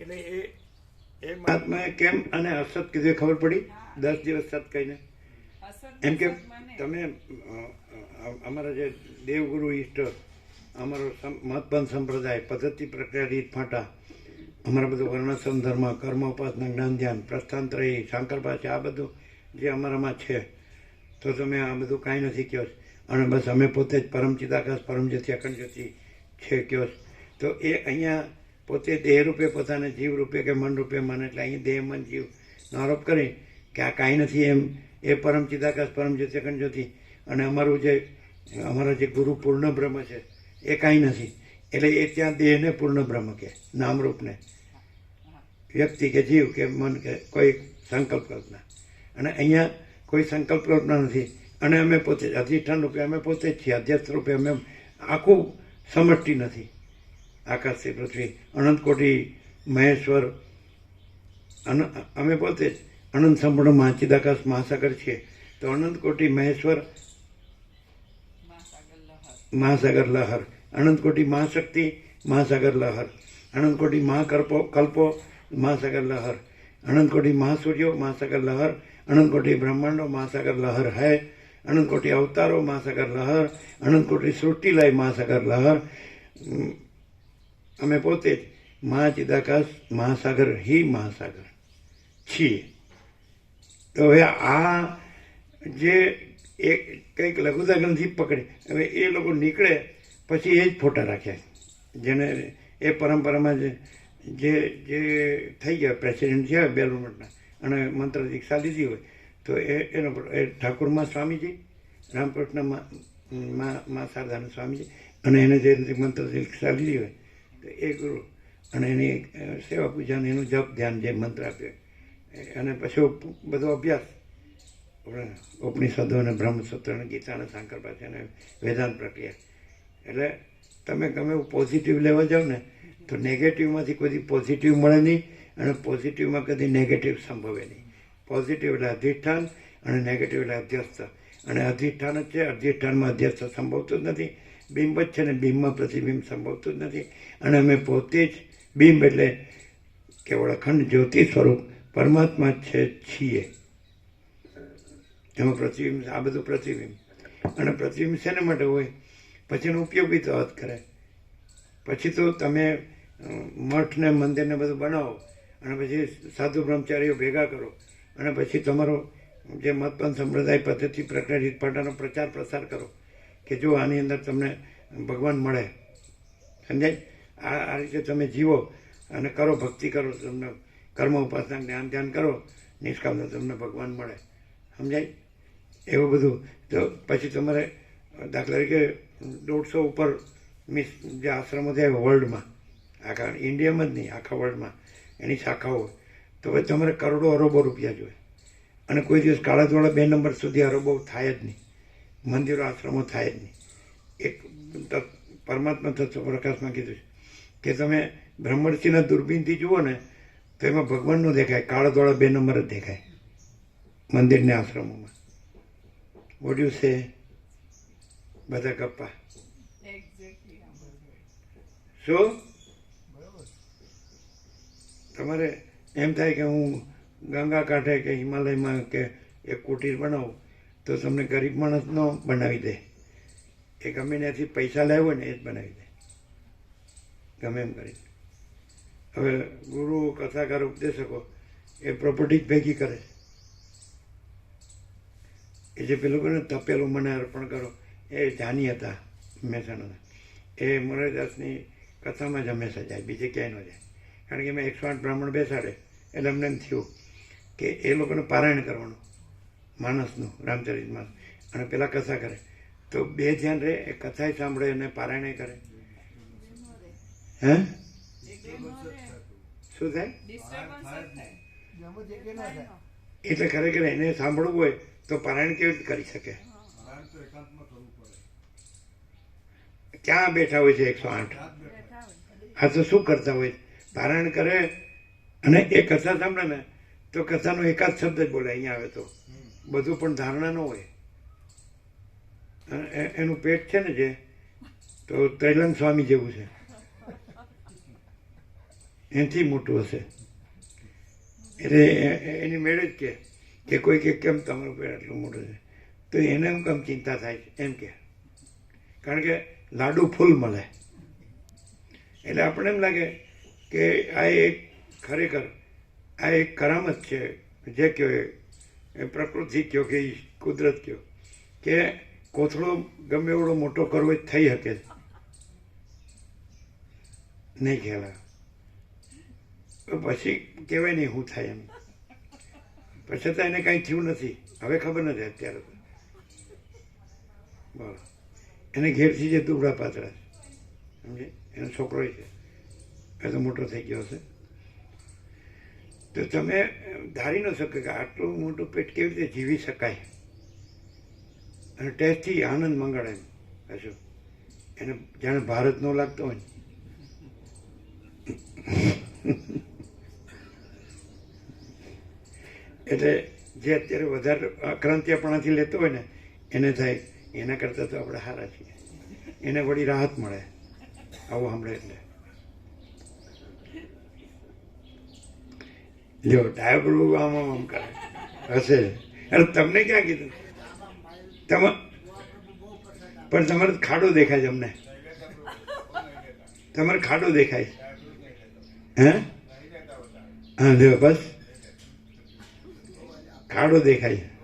એટલે એ એ મહાત્માએ કેમ અને અસત કીધું ખબર પડી? દસ દિવસ સત કહીને. એમ કે તમે અમારા જે દેવગુરુ ઈષ્ટ અમારો સમ- સંપ્રદાય પદ્ધતિ પ્રક્રિયા રીત ફાંટા અમારા બધું વર્ણાશ્રમ ધર્મ કર્મ ઉપાસના જ્ઞાન ધ્યાન પ્રસ્થાંતરી શંકર પાસે આ બધું જે અમારામાં છે તો તમે આ બધું કાંઈ નથી કહો અને બસ અમે પોતે જ પરમ ચિદાકાશ પરમ જ્યોતિ અખંડ જ્યોતિ છે. કહો તો એ અહીંયા પોતે દેહ રૂપે પોતાને જીવ રૂપે કે મન રૂપે માને, એટલે અહીં દેહ, મન, જીવ આરોપ કરી કે આ કાંઈ નથી એમ. એ પરમ ચિદાકાશ, પરમ જ્યોતિ અખંડ જ્યોતિ. અને અમારું જે, અમારા જે ગુરુ પૂર્ણ બ્રહ્મ છે, એ કાંઈ નથી. એટલે એ ત્યાં દેહને પૂર્ણ બ્રહ્મ કે નામરૂપને. વ્યક્તિ કે જીવ કે મન કે કોઈ સંકલ્પ કલ્પના. અને અહીંયા કોઈ સંકલ્પ કલ્પના નથી. અને અમે પોતે અધિષ્ઠાન રૂપે, અમે પોતે જ છીએ. અધ્યક્ષ રૂપે, અમે આખું સમષ્ટિ નથી. આકાશથી પૃથ્વી અનંત કોટી મહેશ્વર અમે પોતે જ અનંત સંપૂર્ણ મહાચિદાકાશ મહાસાગર છીએ. તો અનંત કોટી મહેશ્વર મહાસાગર લહર. અનંત કોટી મહાશક્તિ મહાસાગર લહર. અનંત કોટી મહાકલ્પો કલ્પો મહાસાગર લહર. અનંત કોટી મહાસૂર્યો મહાસાગર લહર. અનંત કોટી બ્રહ્માંડો મહાસાગર લહર હૈ. અનંત કોટી અવતારો મહાસાગર લહર. અનંત કોટી સૃષ્ટિલય મહાસાગર લહર. અમે પોતે જ મહાચિદાકાશ મહાસાગર હિ મહાસાગર છીએ તો હવે આ જે એક કંઈક લઘુતા ગ્રંથિ પકડે હવે એ લોકો નીકળે પછી એ જ ફોટા રાખ્યા જેને એ પરંપરામાં જે જે જે થઈ ગયા પ્રેસિડેન્ટ છે બેલુમઠના અને મંત્ર દીક્ષા લીધી હોય તો એ એનો એ ઠાકુરમાં સ્વામીજી રામકૃષ્ણ મા- શારદાના સ્વામીજી અને એને જે મંત્ર દીક્ષા લીધી હોય એ ગુરુ અને એની સેવા પૂજાને એનું જપ ધ્યાન જે મંત્ર આપ્યો અને પછી બધો અભ્યાસ. ઉપનિષદો અને બ્રહ્મસૂત્ર અને ગીતા અને પાસે અને વેદાંત પ્રક્રિયા. એટલે તમે, ગમે એવું પોઝિટિવ લેવા જાઓ ને, તો નેગેટિવમાંથી કોઈ પોઝિટિવ મળે નહીં અને પોઝિટિવમાં કદી નેગેટિવ સંભવે નહીં. પોઝિટિવ એટલે અધિષ્ઠાન અને નેગેટિવ એટલે અધ્યસ્થ. અને અધિષ્ઠાન જ છે, અધિષ્ઠાનમાં અધ્યસ્થ સંભવતું જ નથી. બિંબ જ છે ને બિંબમાં પ્રતિબિંબ સંભવતું જ નથી. અને અમે પોતે જ બિંબ એટલે કેવળ અખંડ જ્યોતિ સ્વરૂપ પરમાત્મા છે, છીએ. એમાં પ્રતિબિંબ આ બધું પ્રતિબિંબ. અને પ્રતિબિંબ શેના માટે હોય? પછી એનો ઉપયોગી તો વાત કરે. પછી તો તમે મઠને મઠ ને મંદિર બધું બનાવો અને પછી સાધુ બ્રહ્મચારીઓ ભેગા કરો અને પછી તમારો જે મતપણ સંપ્રદાય પદ્ધતિ પ્રક્રિયા રીત પાટાનો પ્રચાર પ્રસાર કરો. કે જો આની અંદર તમને ભગવાન મળે. સમજાય? આ આ રીતે તમે જીવો અને કરો, ભક્તિ કરો, તમને કર્મ ઉપાસના જ્ઞાન ધ્યાન કરો નિષ્કામ તો તમને ભગવાન મળે. સમજાય? એવું બધું. તો પછી તમારે દાખલા તરીકે દોઢસો ઉપર મીન્સ જે આશ્રમો છે વર્લ્ડમાં, આખા ઇન્ડિયામાં જ નહીં, આખા વર્લ્ડમાં, એની શાખાઓ તો હવે તમારે કરોડો અરબો રૂપિયા જોઈએ. અને કોઈ દિવસ કાળા ધોળા બે નંબર સુધી અરબો થાય જ નહીં. મંદિરો આશ્રમો થાય જ નહીં. એક પરમાત્મા તત્વ પ્રકાશમાં કીધું છે કે તમે બ્રહ્મર્ષિના દૂરબીનથી જુઓ ને તો એમાં ભગવાનનું દેખાય કાળા ધોળા બે નંબર જ દેખાય મંદિરને આશ્રમોમાં. વોડ્યું છે બધા ગપ્પા. શું તમારે એમ થાય કે હું ગંગા કાંઠે કે હિમાલયમાં કે એક કુટીર બનાવું તો તમને ગરીબ માણસનો બનાવી દે. એ ગમે ત્યાંથી પૈસા લાવ્યો ને એ જ બનાવી દે. ગમે એમ કરી હવે ગુરુ કથાકાર ઉપદેશકો, એ પ્રોપર્ટી જ ભેગી કરે. એ જે પેલું ને, તપેલું મને અર્પણ કરો. એ જાની હતા, મહેસાણાના. એ મોરારીદાસની કથામાં જ હંમેશા જાય, બીજે ક્યાંય ન જાય. કારણ કે મેં એકસો આઠ બ્રાહ્મણ બેસાડે. એટલે અમને એમ થયું કે એ લોકોને પારાયણ કરવાનું. માણસનું, રામચરિત માણસ. અને પેલા કથા કરે. તો બે ધ્યાન રહે એ કથા સાંભળે અને પારાયણ કરે. હે? શું થાય? એટલે ખરેખર એને સાંભળવું હોય તો પારાયણ કેવી રીતે કરી શકે? ક્યાં બેઠા હોય છે એકસો આઠ? આ તો શું કરતા હોય? પારાયણ કરે અને એ કથા સાંભળે ને, તો કથાનો એકાદ શબ્દ જ બોલે, અહીંયા આવે તો. બધું પણ ધારણા ન હોય. એનું પેટ છે ને જે, તો ત્રૈલંગ સ્વામી જેવું છે. એથી મોટું હશે. એટલે એની મેળે જ કે કે કોઈ કે કેમ તમારું પેટ આટલું મોટું છે? તો એને એમ કેમ ચિંતા થાય છે, એમ કે. કારણ કે લાડુ ફૂલ મળે. એટલે આપણે એમ લાગે કે આ એક ખરેખર, આ એક કરામત છે. જે કહો એ એ પ્રકૃતિ કયો કે કુદરત કયો. કે કોથળો ગમે એવડો મોટો કરવો એ થઈ શકે નહીં ખ્યાલ પછી કહેવાય નહીં શું થાય એમ. પછી તો એને કાંઈ થયું નથી. હવે ખબર નથી અત્યારે તો. બોલો. એને ઘેરથી જે દુબળા પાતળા સમજે? એનો છોકરો છે. એ તો મોટો થઈ ગયો છે તો તમે ધારી ન શકો કે આટલું મોટું પેટ કેવી રીતે જીવી શકાય? અને ટેસ્ટથી આનંદ મંગળ એમ હશું. એને જાણે ભારત ન લાગતો હોય. એટલે જે અત્યારે વધારે આક્રાંતિયાપણાથી લેતો હોય ને, એને થાય, એના કરતાં તો આપણે સારા છીએ. એને વળી રાહત મળે. આવું સાંભળે એટલે. જો ડાયબ્રુ આમ આમ કરે. હશે. અરે તમને ક્યાં કીધું? તમે પણ તમારે ખાડો દેખાય છે અમને. તમારે ખાડો દેખાય હે? હા, જો બસ. ખાડો દેખાય છે.